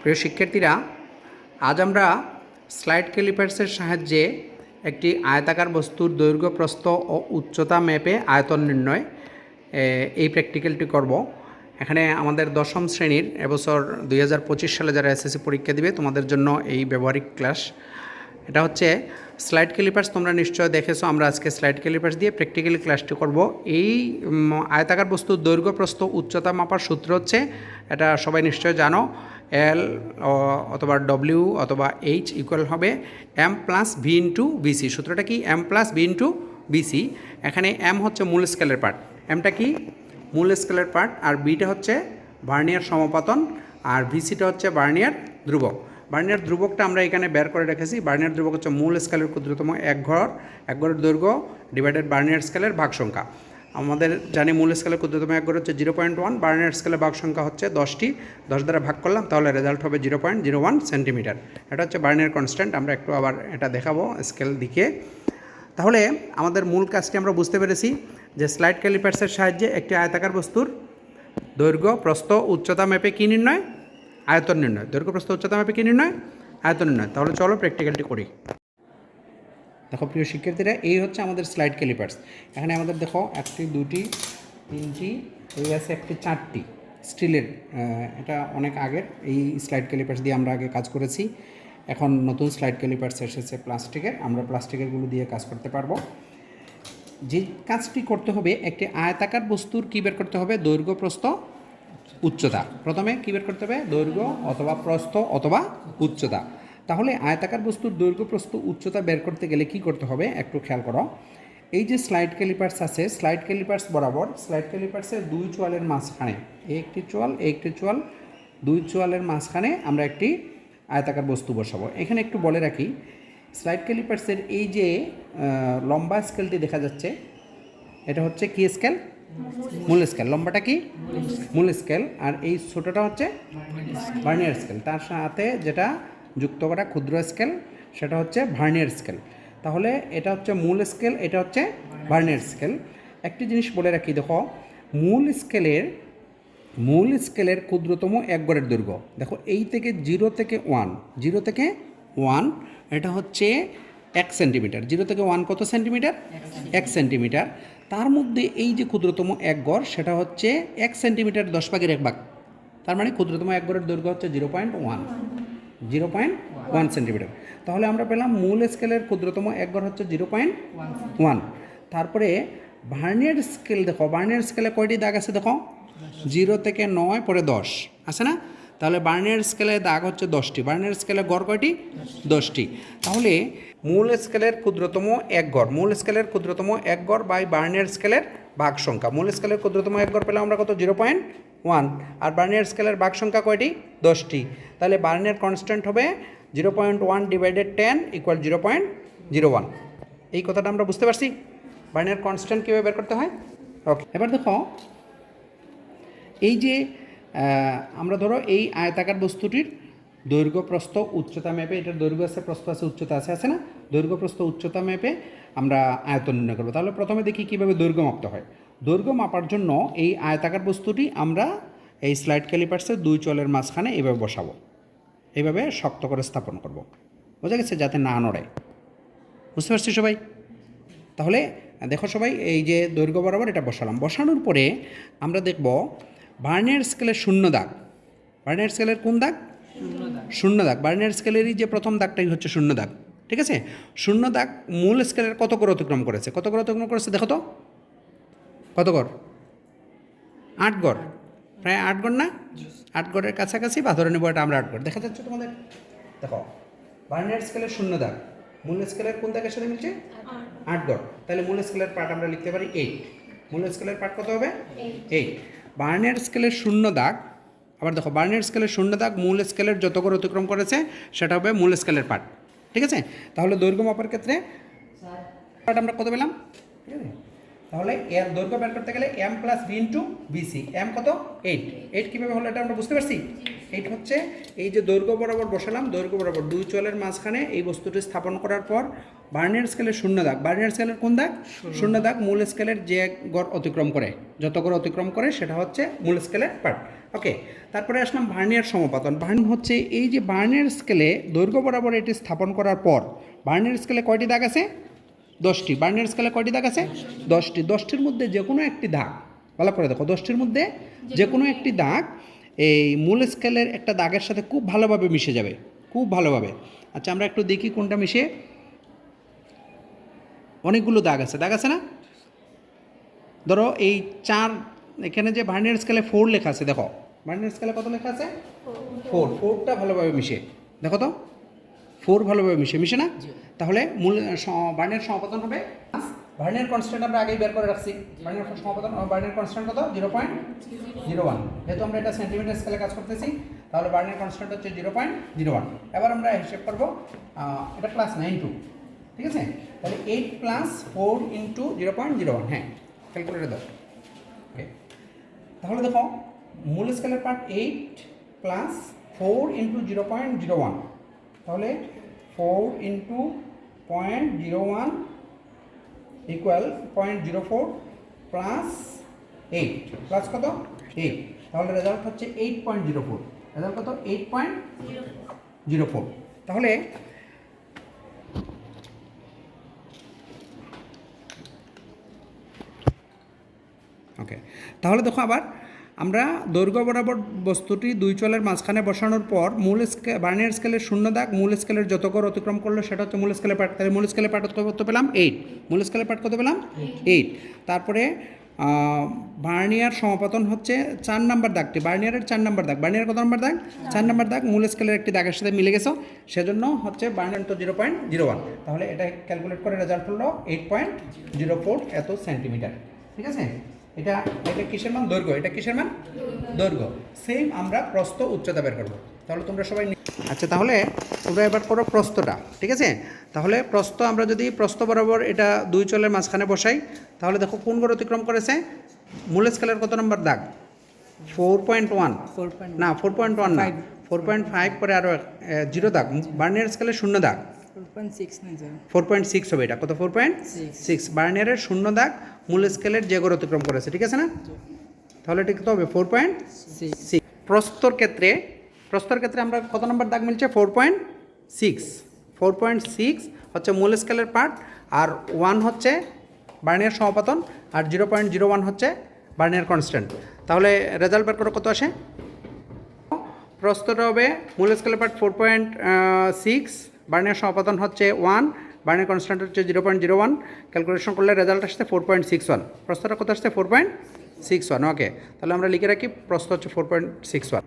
প্রিয় শিক্ষার্থীরা, আজ আমরা স্লাইড ক্যালিপার্সের সাহায্যে একটি আয়তাকার বস্তুর দৈর্ঘ্য, প্রস্থ ও উচ্চতা ম্যাপে আয়তন নির্ণয় এই প্র্যাকটিক্যালটি করব। এখানে আমাদের দশম শ্রেণির এবছর দুই হাজার পঁচিশ সালে যারা এসএসসি পরীক্ষা দিবে, তোমাদের জন্য এই ব্যবহারিক ক্লাস। এটা হচ্ছে স্লাইড ক্যালিপার্স, তোমরা নিশ্চয় দেখেছ, আমরা আজকে স্লাইড ক্যালিপার্স দিয়ে প্র্যাকটিক্যালি ক্লাসটি করব। এই আয়তাকার বস্তুর দৈর্ঘ্য, প্রস্থ, উচ্চতা মাপার সূত্র হচ্ছে, এটা সবাই নিশ্চয় জানো এল অথবা ডব্লিউ অথবা এইচ ইকুয়াল হবে M plus V into VC সূত্রটা কি? M plus V into VC এখানে এম হচ্ছে মূল স্কেলের পার্ট। এমটা কি? মূল স্কেলের পার্ট। আর বিটা হচ্ছে ভার্নিয়ার সমাপাতন। আর ভিসিটা হচ্ছে ভার্নিয়ার ধ্রুবক। বার্নিয়ার ধ্রুবকটা আমরা এখানে বের করে রেখেছি। বার্নিয়ার ধ্রুবক হচ্ছে মূল স্কেলের ক্ষুদ্রতম এক ঘর। এক ঘরের দৈর্ঘ্য ডিভাইডেড বার্নিয়ার স্কেলের ভাগ সংখ্যা আমাদের জানি মূল স্কেলে ক্ষুদ্রতম এক হচ্ছে জিরো পয়েন্ট ওয়ান বার্নের স্কেলে ভাগ সংখ্যা হচ্ছে দশটি। দশ দ্বারা ভাগ করলাম, তাহলে রেজাল্ট হবে zero point zero one centimetre এটা হচ্ছে বার্নের কনস্ট্যান্ট আমরা একটু আবার এটা দেখাবো স্কেল দিকে। তাহলে আমাদের মূল কাজটি আমরা বুঝতে পেরেছি যে স্লাইড ক্যালিপার্সের সাহায্যে একটি আয়তাকার বস্তুর দৈর্ঘ্য, প্রস্থ, উচ্চতা ম্যাপে কী নির্ণয়? আয়তন নির্ণয়। দৈর্ঘ্য, প্রস্থ, উচ্চতা ম্যাপে কী নির্ণয়? আয়তন নির্ণয়। তাহলে চলো প্র্যাকটিক্যালটি করি। দেখো প্রিয় শিক্ষার্থীরা, এই হচ্ছে আমাদের স্লাইড ক্যালিপার্স এখানে আমাদের দেখো একটি, দুটি, তিনটি, এই আছে একটি, চারটি স্টিলের এটা অনেক আগের। এই স্লাইড ক্যালিপার্স দিয়ে আমরা আগে কাজ করেছি। এখন নতুন স্লাইড ক্যালিপার্স এসেছে প্লাস্টিকের। আমরা প্লাস্টিকেরগুলো দিয়ে কাজ করতে পারব। যে কাজটি করতে হবে, একটি আয়তাকার বস্তুর কী বের করতে হবে? দৈর্ঘ্য, প্রস্থ, উচ্চতা। প্রথমে কী বের করতে হবে? দৈর্ঘ্য অথবা প্রস্থ অথবা উচ্চতা। তাহলে আয়তাকার বস্তুর দৈর্ঘ্য প্রস্থ উচ্চতা বের করতে গেলে কি করতে হবে? একটু খেয়াল করো। এই যে স্লাইড ক্যালিপার্স আছে স্লাইড ক্যালিপার্স বরাবর স্লাইড ক্যালিপার্সের দুই চোয়ালের মাঝখানে একটি চোয়াল একটি চোয়াল, দুই চোয়ালের মাঝখানে আমরা একটি আয়তাকার বস্তু বসাবো। এখানে একটু বলে রাখি স্লাইড ক্যালিপার্সের এই যে লম্বা স্কেলটি দেখা যাচ্ছে, এটা হচ্ছে কি স্কেল মূল স্কেল লম্বাটা কি? মূল স্কেল আর এই ছোটোটা হচ্ছে ভার্নিয়ার স্কেল তার সাথে যেটা যুক্ত করা ক্ষুদ্র স্কেল সেটা হচ্ছে ভার্নিয়ার স্কেল তাহলে এটা হচ্ছে মূল স্কেল এটা হচ্ছে ভার্নিয়ার স্কেল একটি জিনিস বলে রাখি, দেখো, মূল স্কেলের মূল স্কেলের ক্ষুদ্রতম এক গড়ের দৈর্ঘ্য। দেখো, এই থেকে জিরো থেকে ওয়ান জিরো থেকে ওয়ান এটা হচ্ছে এক সেন্টিমিটার জিরো থেকে ওয়ান কত সেন্টিমিটার এক সেন্টিমিটার তার মধ্যে এই যে ক্ষুদ্রতম এক গড়, সেটা হচ্ছে এক সেন্টিমিটার দশ ভাগের এক ভাগ। তার মানে ক্ষুদ্রতম এক গড়ের দৈর্ঘ্য হচ্ছে zero point one zero point one centimetre. তাহলে আমরা পেলাম মূল স্কেলের ক্ষুদ্রতম এক গড় হচ্ছে জিরো পয়েন্ট ওয়ান। তারপরে ভার্নিয়ার স্কেল দেখো, ভার্নিয়ার স্কেলে কয়টি দাগ আছে দেখো? জিরো থেকে নয়, পরে দশ। আছে না? তাহলে বার্নিয়ার স্কেলে দাগ হচ্ছে দশটি। বার্নিয়ার স্কেলে গড় কয়টি? দশটি। তাহলে মূল স্কেলের ক্ষুদ্রতম এক গড় মূল স্কেলের ক্ষুদ্রতম এক গড় বাই বার্নিয়ার স্কেলের ভাগ সংখ্যা। মূল স্কেলের ক্ষুদ্রতম এক গড় পেলাম আমরা কত? Zero point one. আর বার্নিয়ার স্কেলের ভাগ সংখ্যা কয়টি? দশটি। তাহলে বার্নিয়ার কনস্ট্যান্ট হবে zero point one divided ten equal zero point zero one. এই কথাটা আমরা বুঝতে পারছি? বার্নিয়ার কনস্ট্যান্ট কীভাবে বের করতে হয়? ওকে এবার দেখো, এই যে আমরা ধরো এই আয়তাকার বস্তুটির দৈর্ঘ্য প্রস্থ, উচ্চতা ম্যাপে এটার দৈর্ঘ্য আছে, প্রস্থ আছে, উচ্চতা আছে আছে না? দৈর্ঘ্য, প্রস্থ, উচ্চতা ম্যাপে আমরা আয়তন নির্ণয় করব। তাহলে প্রথমে দেখি কীভাবে দৈর্ঘ্য মাপতে হয়। দৈর্ঘ্য মাপার জন্য এই আয়তাকার বস্তুটি আমরা এই স্লাইড ক্যালিপার্সের দুই চলের মাঝখানে এভাবে বসাবো। এইভাবে শক্ত করে স্থাপন করব। বোঝা গেছে যাতে না নড়ে। বুঝতে পারছি সবাই? তাহলে দেখো সবাই, এই যে দৈর্ঘ্য বরাবর এটা বসালাম। বসানোর পরে আমরা দেখব বার্নিয়ার স্কেলের শূন্য দাগ। বার্নিয়ার স্কেলের কোন দাগ? শূন্য দাগ বার্নিয়ার স্কেলেরই যে প্রথম দাগটাই হচ্ছে শূন্য দাগ ঠিক আছে? শূন্য দাগ মূল স্কেলের কত করে অতিক্রম করেছে? কত করে অতিক্রম করেছে দেখো তো? কত গড়? আট গড়। প্রায় আট গড় না? আট গড়ের কাছাকাছি বা ধরে নেব এটা আমরা আট গড়। দেখা যাচ্ছে তোমাদের? দেখো বার্নিয়ার স্কেলের শূন্য দাগ মূল স্কেলের কোন দাগের সাথে মিলছে? আট গড়। তাহলে মূল স্কেলের পার্ট আমরা লিখতে পারি এইট মূল স্কেলের পার্ট কত হবে? এইট বার্নিয়ার স্কেলের শূন্য দাগ আবার দেখো বার্নের স্কেলের শূন্য দাগ মূল স্কেলের যত করে অতিক্রম করেছে সেটা হবে মূল স্কেলের পার্ট ঠিক আছে? তাহলে দৈর্ঘ্য মাপার ক্ষেত্রে পার্ট আমরা কত পেলাম? ঠিক আছে? তাহলে এর দৈর্ঘ্য বের করতে গেলে M plus V into VC M কত? এইট এইট কীভাবে হলো এটা আমরা বুঝতে পারছি? এইট হচ্ছে এই যে দৈর্ঘ্য বরাবর বসালাম দৈর্ঘ্য বরাবর দুই চলের মাঝখানে এই বস্তুটি স্থাপন করার পর বার্নিয়ার স্কেলের শূন্য দাগ। বার্নিয়ার স্কেলের কোন দাগ? শূন্য। দাগ মূল স্কেলের যে গড় অতিক্রম করে যত গড় অতিক্রম করে সেটা হচ্ছে মূল স্কেলের পার্ট ওকে তারপরে আসলাম ভার্নিয়ার সমপাতন। ভার্ন হচ্ছে এই যে ভার্নিয়ার স্কেলে দৈর্ঘ্য বরাবর এটি স্থাপন করার পর ভার্নিয়ার স্কেলে কয়টি দাগ আছে? দশটি। বার্নিয়ার স্কেলে কয়টি দাগ আছে? দশটি। দশটির মধ্যে যে কোনো একটি দাগ ভালো করে দেখো দশটির মধ্যে যে কোনো একটি দাগ এই মূল স্কেলের একটা দাগের সাথে খুব ভালোভাবে মিশে যাবে খুব ভালোভাবে। আচ্ছা আমরা একটু দেখি কোনটা মিশে। অনেকগুলো দাগ আছে দাগ আছে না? ধরো এই চার এখানে যে ভার্নিয়ার স্কেলে ফোর লেখা আছে দেখো। ভার্নিয়ার স্কেলে কত লেখা আছে? ফোর ফোরটা ভালোভাবে মিশে দেখো তো। ফোর ভালোভাবে মিশে মিশে না? তাহলে মূল ভার্নিয়ার সমাপতন হবে ভার্নিয়ার কনস্ট্যান্ট আমরা আগেই বের করে রাখছি। ভার্নিয়ার সমাপতন ভার্নিয়ার কনস্ট্যান্ট কত? Zero point zero one. যেহেতু আমরা এটা সেন্টিমিটার স্কেলে কাজ করতেছি তাহলে ভার্নিয়ার কনস্ট্যান্ট হচ্ছে জিরো পয়েন্ট জিরো ওয়ান। এবার আমরা হিসেব করব এটা ক্লাস নাইন টু ঠিক আছে? তাহলে eight plus four into zero point zero one হ্যাঁ ক্যালকুলেটর দাও। ওকে তাহলে দেখো মূল স্কেলের part eight plus four into zero point zero one. তাহলে four into point zero one equal point zero four plus eight. Plus কত? Eight. তাহলে result হচ্ছে eight point zero four. Result কত? Eight point zero four. তাহলে okay তাহলে দেখো আবার আমরা দৈর্ঘ্য বরাবর বস্তুটি দুই চলের মাঝখানে বসানোর পর মূল স্কে বার্নিয়ার স্কেলের শূন্য দাগ, মূল স্কেলের যত কর অতিক্রম করল সেটা হচ্ছে মূল স্কেলের পার্ট তাহলে মূল স্কেলের পার্ট কত পেলাম এইট মূল স্কেলের পার্ট কত পেলাম? এইট তারপরে বার্নিয়ার সমাপতন হচ্ছে চার নাম্বার দাগটি। বার্নিয়ারের চার নাম্বার দাগ। বার্নিয়ার কত নাম্বার দাগ? চার নাম্বার দাগ। মূল স্কেলের একটি দাগের সাথে মিলে গেছো। সেজন্য হচ্ছে বার্নিয়ার তো জিরো পয়েন্ট জিরো ওয়ান তাহলে এটা ক্যালকুলেট করে রেজাল্ট হলো এইট পয়েন্ট জিরো ফোর এত সেন্টিমিটার ঠিক আছে? এটা এটা কিসের মান? দৈর্ঘ্য। এটা কিসের মান? দৈর্ঘ্য। সেম আমরা প্রস্থ উচ্চতা বের করব। তাহলে তোমরা সবাই আচ্ছা তাহলে তোমরা এবার করো প্রস্থটা ঠিক আছে? তাহলে প্রস্থ আমরা যদি প্রস্থ বরাবর এটা দুই চলের মাঝখানে বসাই তাহলে দেখো কোন গড় অতিক্রম করেছে? মূল স্কেলের কত নম্বর দাগ? ফোর পয়েন্ট ওয়ান না ফোর পয়েন্ট ওয়ান না। ফোর পয়েন্ট ফাইভ পরে আরও জিরো দাগ। বার্নিয়ার স্কেলে শূন্য দাগ। ফোর পয়েন্ট সিক্স হবে এটা। কত? ফোর পয়েন্ট সিক্স বার্নিয়ারের শূন্য দাগ। মূল স্কেলের যে গড় অতিক্রম করেছে, ঠিক আছে না? তাহলে এটা কত হবে ফোর পয়েন্ট সিক্স প্রস্তর ক্ষেত্রে প্রস্তর ক্ষেত্রে আমরা কত নম্বর দাগ মিলছে? Four point six four point six হচ্ছে মূল স্কেলের পার্ট আর ওয়ান হচ্ছে বার্নিয়ার সমাপতন, আর জিরো পয়েন্ট জিরো ওয়ান হচ্ছে বার্নিয়ার কনস্ট্যান্ট তাহলে রেজাল্ট বের করে, কত আসে? প্রস্তরটা হবে মূল স্কেলের part four point six vernier সমাপতন হচ্ছে ওয়ান বার্নিয়ার কনস্ট্যান্ট হচ্ছে zero point zero one calculation করলে রেজাল্ট আসছে ফোর পয়েন্ট সিক্স ওয়ান। প্রস্তরটা কত আসছে? Four point six one okay. তাহলে আমরা লিখে রাখি প্রস্ত হচ্ছে four point six one.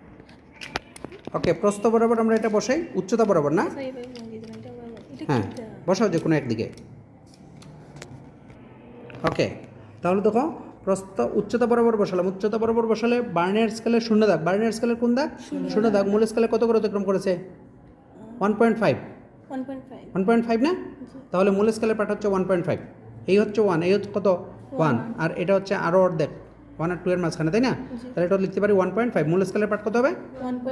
Okay প্রস্ত বরাবর আমরা এটা বসাই উচ্চতা বরাবর না? হ্যাঁ বসাও যে কোনো একদিকে। ওকে তাহলে দেখো প্রস্ত উচ্চতা বরাবর বসালাম। উচ্চতা বরাবর বসালে বার্নিয়ার স্কেলের শূন্য দাগ। বার্নিয়ার স্কেলের কোন দাগ? শূন্য দাগ। মূল স্কেলে কত করে অতিক্রম করেছে? One point five. One point five না? তাহলে মূল স্কেলের পাঠ হচ্ছে ওয়ান পয়েন্ট ফাইভ এই হচ্ছে ওয়ান এই হচ্ছে কত? ওয়ান আর এটা হচ্ছে আরও অর্ধেক। ওয়ান আর টু এর মাঝখানে তাই না? তাহলে এটা লিখতে পারি ওয়ান পয়েন্ট ফাইভ মূল স্কেলের পাঠ কত হবে?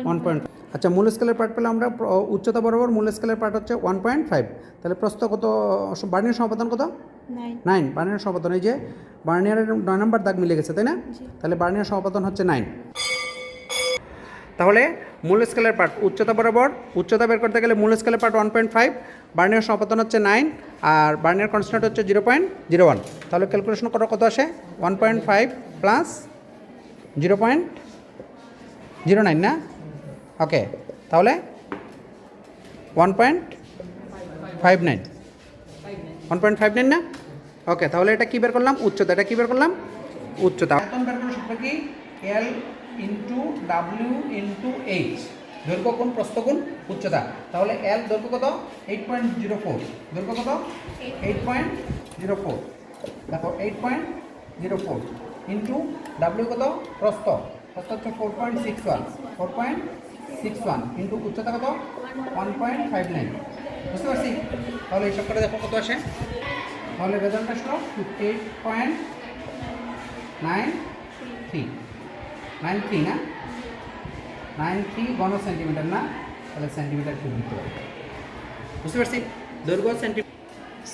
ওয়ান পয়েন্ট আচ্ছা মূল স্কেলের পার্ট পেলে আমরা উচ্চতা বরাবর মূল স্কেলের পার্ট হচ্ছে ওয়ান পয়েন্ট ফাইভ তাহলে প্রস্থ কত? বার্নিয়ার সমাপাতন কত? নাইন বার্নিয়ার সমাপাতন এই যে বার্নিয়ারের নয় নম্বর দাগ মিলে গেছে তাই না? তাহলে বার্নিয়ার সমাপাতন হচ্ছে নাইন তাহলে মূল স্কেলের পার্ট উচ্চতা বরাবর, উচ্চতা বের করতে গেলে মূল স্কেলের part one point five vernier সমাপতন হচ্ছে নাইন আর বার্নিয়ার কনস্ট্যান্ট হচ্ছে জিরো পয়েন্ট জিরো ওয়ান তাহলে ক্যালকুলেশন করা কত আসে? One point five plus zero point zero nine না? ওকে তাহলে one point five nine one point five nine না? ওকে তাহলে এটা কী বের করলাম? উচ্চতা। এটা কী বের করলাম? উচ্চতা। বের কি? L into W into H দৈর্ঘ্য কোন প্রস্থ কোণ, উচ্চতা। তাহলে এল দৈর্ঘ্য কত? এইট পয়েন্ট জিরো ফোর দৈর্ঘ্য কত? এইট পয়েন্ট জিরো ফোর দেখো eight point zero four into W কত? প্রস্থ। প্রস্থ হচ্ছে four point six one four point six one into উচ্চতা কত? ওয়ান পয়েন্ট ফাইভ নাইন বুঝতে পারছি? তাহলে এইসব করে দেখো কত আসে? তাহলে রেজাল্ট আসলো eight point nine three nine three না? নাইন থ্রি ঘন সেন্টিমিটার, না? তাহলে সেন্টিমিটার কিউব লিখতে পারি বুঝতে পারছি? দৈর্ঘ্য সেন্টিমিটার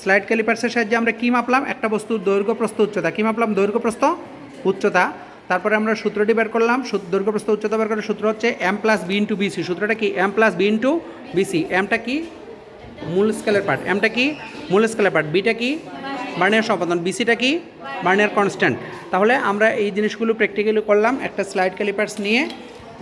স্লাইড ক্যালিপার্সের সাহায্যে আমরা কী মাপলাম? একটা বস্তুর দৈর্ঘ্য প্রস্থ উচ্চতা। কী মাপলাম? দৈর্ঘ্য প্রস্থ উচ্চতা। তারপরে আমরা সূত্রটি বের করলাম। দৈর্ঘ্য প্রস্থ উচ্চতা বের করার সূত্র হচ্ছে M plus V into VC সূত্রটা কি? M plus V into VC এমটা কি? মূল স্কেলের পার্ট এমটা কি? মূল স্কেলের পার্ট বিটা কি? বার্নিয়ার সম্পাদন। বিসিটা কি? বার্নিয়ার কনস্ট্যান্ট তাহলে আমরা এই জিনিসগুলো প্র্যাকটিক্যালি করলাম। একটা স্লাইড ক্যালিপার্স নিয়ে,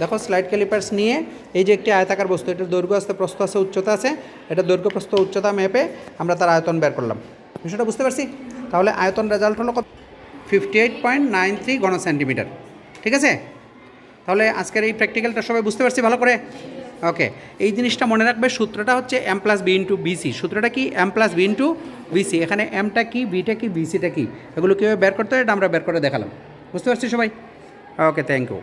দেখো স্লাইড ক্যালিপার্স নিয়ে, এই যে একটি আয়তাকার বস্তু, এটার দৈর্ঘ্য আছে, প্রস্থ আছে, উচ্চতা আছে। এটা দৈর্ঘ্য, প্রস্থ, উচ্চতা মেপে আমরা তার আয়তন বের করলাম। বিষয়টা বুঝতে পারছি? তাহলে আয়তন রেজাল্ট হলো কত? Fifty eight point nine three centimetre ঠিক আছে? তাহলে আজকের এই প্র্যাকটিক্যালটা সবাই বুঝতে পারছি ভালো করে? ওকে এই জিনিসটা মনে রাখবে, সূত্রটা হচ্ছে M plus V into VC সূত্রটা কি? M plus V into VC এখানে এমটা কি বিটা কি বিসিটা কি? এগুলো কীভাবে বের করতে হয়, এটা আমরা বের করে দেখালাম। বুঝতে পারছি সবাই? Okay thank you